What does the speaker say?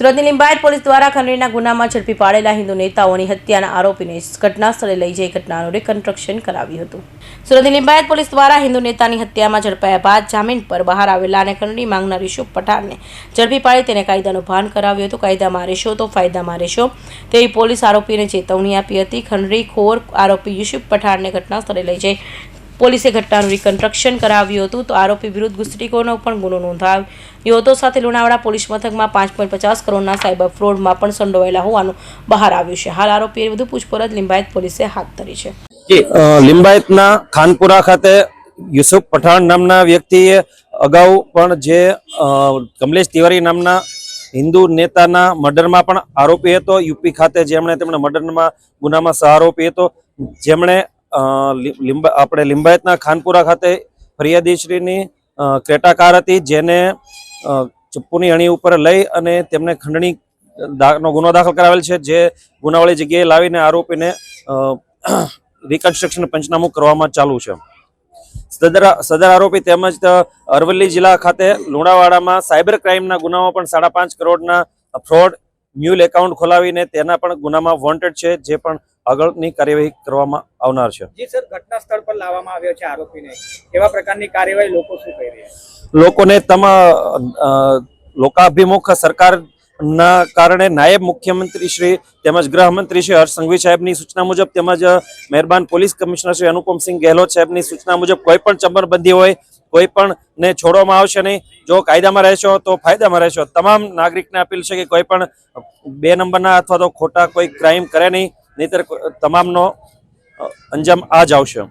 સુરતની લિંબાયત પોલીસ દ્વારા ખંડણીના ગુનામાં ઝડપી પાડેલા હિન્દુ નેતાઓની હત્યાના આરોપીને ઘટના સ્થળે લઈ જઈ ઘટનાનું રિકન્સ્ટ્રક્શન કરાવ્યું હતું. સુરતની લિંબાયત પોલીસ દ્વારા હિન્દુ નેતાની હત્યામાં ઝડપાયા બાદ જામીન પર બહાર આવેલા અને ખંડણી માંગનાર યુસુફ પઠાણને ઝડપી પાડી તેને કાયદાનું ભાન કરાવ્યું હતું. કાયદામાં રહેશો તો ફાયદામાં રહેશો. તેવી પોલીસ આરોપીને ચેતવણી આપી હતી. ખંડણી ખોર આરોપી યુસુફ પઠાણને ઘટના સ્થળે લઈ જઈ પોલીસે ઘટનાનું રિકન્સ્ટ્રક્શન કરાવ્યું હતું તો આરોપી વિરુદ્ધ ગુસ્તીકોનો પણ ગુનો નોંધાવ્યો હતો સાથે લુણાવાડા પોલીસ મથકમાં પાંચ પોઈન્ટ પચાસ કરોડના સાયબર ફ્રોડમાં પણ સંડોવાયેલા હોવાનું બહાર આવ્યું છે. હાલ આરોપીએ વધુ પૂછપરછ લિંબાયત પોલીસે હાથ ધરી છે. લિંબાયતના ખાનપુરા ખાતે યુસુફ પઠાણ નામના વ્યક્તિએ અગાઉ પણ જે કમલેશ તિવારી નામના હિન્દુ નેતાના મર્ડરમાં પણ આરોપી હતો. યુપી ખાતે જેમણે તેમણે મર્ડરમાં ગુનામાં સહારોપી હતો. જેમણે લીંબા, આપણે લિંબાયતના ખાનપુરા ખાતે ફરિયાદીશ્રીની ક્રેટા કાર હતી જેને ચપ્પુની અણી ઉપર લઈ અને તેમને ખંડણી નો ગુનો દાખલ કરાવેલ છે જે ગુનાવાળી જગ્યાએ લાવીને આરોપીને રિકન્સ્ટ્રક્શન પંચનામું કરવામાં ચાલુ છે. સદર સદર આરોપી તેમજ અરવલ્લી જિલ્લા ખાતે લુણાવાડામાં સાયબર ક્રાઇમના ગુનામાં પણ સાડા પાંચ કરોડના ફ્રોડ મ્યુલ એકાઉન્ટ ખોલાવીને તેના પણ ગુનામાં વોન્ટેડ છે જે પણ આગળની કાર્યવાહી કરવામાં આવનાર છે. જી સર ઘટના સ્થળ પર લાવવામાં આવ્યો છે આરોપીને. કેવા પ્રકારની કાર્યવાહી લોકો શું કહી રહ્યા લોકોને તમા લોકાભિમુખ સરકારના કારણે નાયબ મુખ્યમંત્રી શ્રી તેમજ ગૃહમંત્રી શ્રી હર્ષ સંઘવી સાહેબની સૂચના મુજબ તેમજ મહેરબાન પોલીસ કમિશનર શ્રી અનુપમસિંહ ગેહલોત સાહેબની સૂચના મુજબ કોઈ પણ ચમરબંધી હોય, કોઈ પણ ને છોડવામાં આવશે નહીં. જો કાયદામાં રહેશો તો ફાયદામાં રહેશો. તમામ નાગરિકને અપીલ છે કે કોઈ પણ બે નંબરના અથવા તો ખોટા કોઈ ક્રાઇમ કરે નહીં, નહીતર તમામનો અંજામ આ જ આવશે.